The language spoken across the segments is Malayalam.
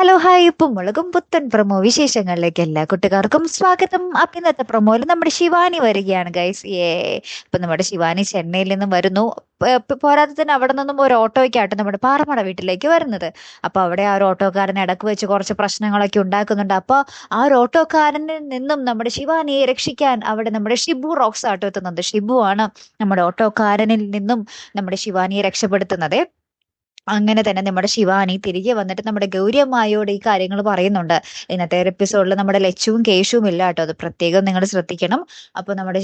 Hello hi. ഇപ്പം മുളകും പുത്തൻ പ്രൊമോ വിശേഷങ്ങളിലേക്ക് എല്ലാ കുട്ടികാർക്കും സ്വാഗതം. അപ്പം ഇന്നത്തെ പ്രൊമോയിൽ നമ്മുടെ ശിവാനി വരികയാണ് ഗൈസ് ഏ ഇപ്പം നമ്മുടെ ശിവാനി ചെന്നൈയിൽ നിന്നും വരുന്നു. പ- പ- പോരാതെ തന്നെ അവിടെ നിന്നും ഒരു ഓട്ടോയ്ക്കായിട്ട് നമ്മുടെ പാറമട വീട്ടിലേക്ക് വരുന്നത്. അപ്പോൾ അവിടെ ആ ഒരു ഓട്ടോക്കാരൻ ഇടയ്ക്ക് വെച്ച് കുറച്ച് പ്രശ്നങ്ങളൊക്കെ ഉണ്ടാക്കുന്നുണ്ട്. അപ്പോൾ ആ ഒരു ഓട്ടോക്കാരനിൽ നിന്നും നമ്മുടെ ശിവാനിയെ രക്ഷിക്കാൻ അവിടെ നമ്മുടെ ഷിബു റോക്സ് ആട്ടോ എത്തുന്നുണ്ട് ഷിബു ആണ് നമ്മുടെ ഓട്ടോക്കാരനിൽ നിന്നും നമ്മുടെ ശിവാനിയെ രക്ഷപ്പെടുത്തുന്നത്. അങ്ങനെ തന്നെ നമ്മുടെ ശിവാനി തിരികെ വന്നിട്ട് നമ്മുടെ ഗൗരിയമ്മായോട് ഈ കാര്യങ്ങൾ പറയുന്നുണ്ട്. ഇന്നത്തെ എപ്പിസോഡിൽ നമ്മുടെ ലച്ചുവും കേശുവും ഇല്ല കേട്ടോ. അത് പ്രത്യേകം നിങ്ങൾ ശ്രദ്ധിക്കണം. അപ്പൊ നമ്മുടെ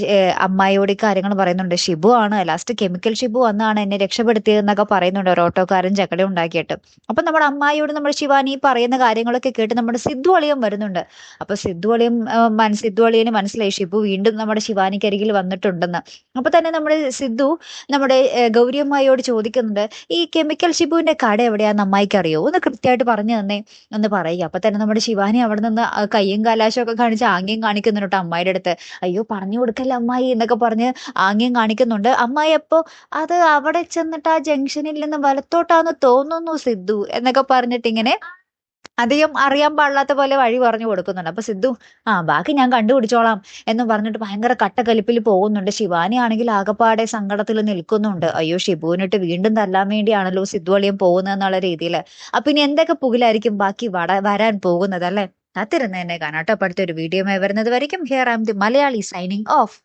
അമ്മായിയോട് ഈ കാര്യങ്ങൾ പറയുന്നുണ്ട്. ഷിബു ആണ് ലാസ്റ്റ് കെമിക്കൽ ഷിബു വന്നാണ് എന്നെ രക്ഷപ്പെടുത്തിയതെന്നൊക്കെ പറയുന്നുണ്ട് ഒരു ഓട്ടോക്കാരൻ ചക്കട ഉണ്ടാക്കിയിട്ട്. അപ്പൊ നമ്മുടെ അമ്മായിയോട് നമ്മുടെ ശിവാനി പറയുന്ന കാര്യങ്ങളൊക്കെ കേട്ട് നമ്മുടെ സിദ്ധു അളിയും വരുന്നുണ്ട്. അപ്പൊ സിദ്ധു അളിയും മന സിദ്ധു അളിയന് മനസ്സിലായി ഷിബു വീണ്ടും നമ്മുടെ ശിവാനിക്കരികിൽ വന്നിട്ടുണ്ടെന്ന്. അപ്പൊ തന്നെ നമ്മുടെ സിദ്ധു നമ്മുടെ ഗൗരിയമ്മായിയോട് ചോദിക്കുന്നുണ്ട് ഈ കെമിക്കൽ ഷിബുവിന്റെ കട എവിടെയാന്ന് അമ്മായിക്ക് അറിയോ ഒന്ന് കൃത്യമായിട്ട് പറഞ്ഞു തന്നെ ഒന്ന് പറയുക. അപ്പൊ തന്നെ നമ്മുടെ ശിവാനി അവിടെ നിന്ന് കയ്യും കാലാശം ഒക്കെ കാണിച്ച് ആംഗ്യം കാണിക്കുന്നുണ്ട് അമ്മായിയുടെ അടുത്ത്. അയ്യോ പറഞ്ഞു കൊടുക്കല്ല അമ്മായി എന്നൊക്കെ പറഞ്ഞ് ആംഗ്യം കാണിക്കുന്നുണ്ട്. അമ്മായി അപ്പോ അത് അവിടെ ചെന്നിട്ട് ആ ജംഗ്ഷനിൽ നിന്ന് വലത്തോട്ടാന്ന് തോന്നുന്നു സിദ്ധു എന്നൊക്കെ പറഞ്ഞിട്ട് ഇങ്ങനെ അധികം അറിയാൻ പാടില്ലാത്ത പോലെ വഴി പറഞ്ഞു കൊടുക്കുന്നുണ്ട്. അപ്പൊ സിദ്ധു ആ ബാക്കി ഞാൻ കണ്ടുപിടിച്ചോളാം എന്ന് പറഞ്ഞിട്ട് ഭയങ്കര കട്ടക്കലിപ്പിൽ പോകുന്നുണ്ട്. ശിവാനി ആണെങ്കിൽ ആകപ്പാടെ സങ്കടത്തിൽ നിൽക്കുന്നുണ്ട്. അയ്യോ ഷിബുവിനിട്ട് വീണ്ടും തല്ലാൻ വേണ്ടിയാണല്ലോ സിദ്ധു അളിയൻ പോകുന്നത് എന്നുള്ള രീതിയിൽ അപ്പൊ ഇനി എന്തൊക്കെ പുകിലായിരിക്കും ബാക്കി വട വരാൻ പോകുന്നത് അല്ലെ? കാത്തിരുന്ന് തന്നെ കാണാട്ടോ അടുത്തൊരു വീഡിയോ വരുന്നത് വരയ്ക്കും. Here am the Malayali signing off